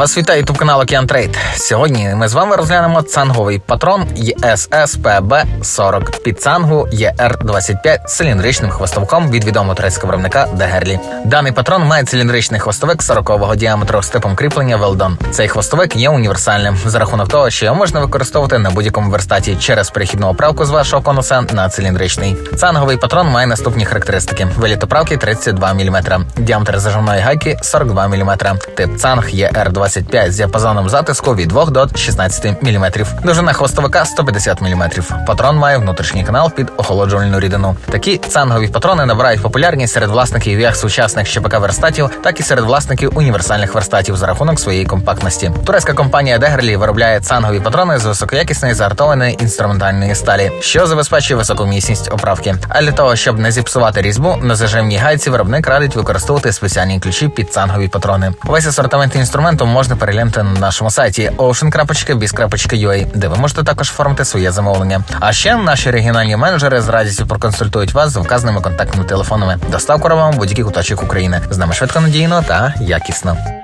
Вас вітає ютуб канал Океан Трейд. Сьогодні ми з вами розглянемо цанговий патрон ESS ПБ 40 під цангу ER25 з циліндричним хвостовком від відомого турецького виробника Дегерлі. Даний патрон має циліндричний хвостовик 40-го діаметру з типом кріплення Велдон. Цей хвостовик є універсальним за рахунок того, що його можна використовувати на будь-якому верстаті через перехідну оправку з вашого конуса на циліндричний. Цанговий патрон має наступні характеристики: виліт оправки 32 мм, діаметр зажимної гайки 42 мм, тип цанг er 25 25 з діапазоном затиску від 2 до 16 мм. Довжина хвостовика 150 мм. Патрон має внутрішній канал під охолоджувальну рідину. Такі цангові патрони набирають популярність серед власників як сучасних щепика верстатів, так і серед власників універсальних верстатів за рахунок своєї компактності. Турецька компанія Дегерлі виробляє цангові патрони з високоякісної загартованої інструментальної сталі, що забезпечує високу міцність оправки. А для того, щоб не зіпсувати різьбу, на зажимній гайці виробник радить використовувати спеціальні ключі під цангові патрони. Весь асортимент інструменту може можна переглянути на нашому сайті ocean.biz.ua, де ви можете також оформити своє замовлення. А ще наші регіональні менеджери з радістю проконсультують вас з вказаними контактними телефонами. Доставку робимо будь-який куточок України. З нами швидко надійно та якісно.